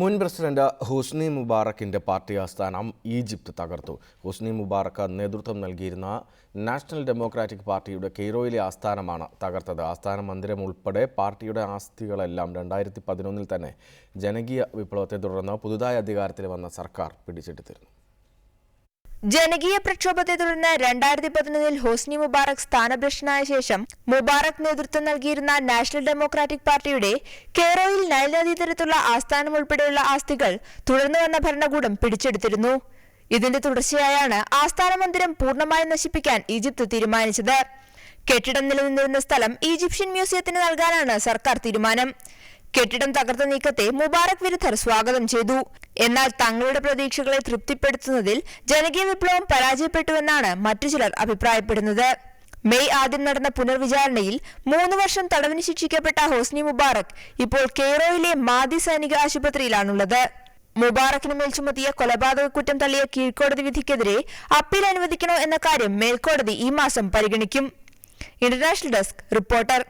മുൻ president Hosni മുബാറക്കിന്റെ party ആസ്ഥാനം ഈജിപ്ത് തകർത്തു. ഹുസ്നി മുബാറക്ക് നേതൃത്വം നൽകിയിരുന്ന നാഷണൽ ഡെമോക്രാറ്റിക് പാർട്ടിയുടെ കെയ്റോയിലെ ആസ്ഥാനമാണ് തകർത്തത്. ആസ്ഥാന മന്ദിരം ഉൾപ്പെടെ പാർട്ടിയുടെ ആസ്തികളെല്ലാം രണ്ടായിരത്തി പതിനൊന്നിൽ തന്നെ ജനകീയ വിപ്ലവത്തെ തുടർന്ന് പുതുതായി അധികാരത്തിൽ വന്ന സർക്കാർ പിടിച്ചെടുത്തിരുന്നു. ജനകീയ പ്രക്ഷോഭത്തെ തുടർന്ന് രണ്ടായിരത്തി പതിനൊന്നിൽ ഹോസ്നി മുബാറക് സ്ഥാനഭ്രഷ്ടനായ ശേഷം മുബാറക് നേതൃത്വം നൽകിയിരുന്ന നാഷണൽ ഡെമോക്രാറ്റിക് പാർട്ടിയുടെ കേറോയിൽ നൈൽ നദീതീരത്തുള്ള ആസ്ഥാനം ഉൾപ്പെടെയുള്ള ആസ്തികൾ തുടർന്നു വന്ന ഭരണകൂടം പിടിച്ചെടുത്തിരുന്നു. ഇതിന്റെ തുടർച്ചയായാണ് ആസ്ഥാന മന്ദിരം പൂർണമായും നശിപ്പിക്കാൻ ഈജിപ്ത് തീരുമാനിച്ചത്. കെട്ടിടം നിലനിന്നിരുന്ന സ്ഥലം ഈജിപ്ഷ്യൻ മ്യൂസിയത്തിന് നൽകാനാണ് സർക്കാർ തീരുമാനം. കെട്ടിടം തകർത്ത നീക്കത്തെ മുബാറക് വിരുദ്ധർ സ്വാഗതം ചെയ്തു. എന്നാൽ തങ്ങളുടെ പ്രതീക്ഷകളെ തൃപ്തിപ്പെടുത്തുന്നതിൽ ജനകീയ വിപ്ലവം പരാജയപ്പെട്ടുവെന്നാണ് മറ്റു ചിലർ അഭിപ്രായപ്പെടുന്നത്. മെയ് ആദ്യം നടന്ന പുനർവിചാരണയിൽ മൂന്ന് വർഷം തടവിന് ശിക്ഷിക്കപ്പെട്ട ഹോസ്നി മുബാറക് ഇപ്പോൾ കെയ്റോയിലെ മാദി സൈനിക ആശുപത്രിയിലാണുള്ളത്. മുബാറക്കിന് മേൽ ചുമത്തിയ കൊലപാതക കുറ്റം തള്ളിയ കീഴ്ക്കോടതി വിധിക്കെതിരെ അപ്പീൽ അനുവദിക്കണോ എന്ന കാര്യം മേൽക്കോടതി ഈ മാസം പരിഗണിക്കും. International desk reporter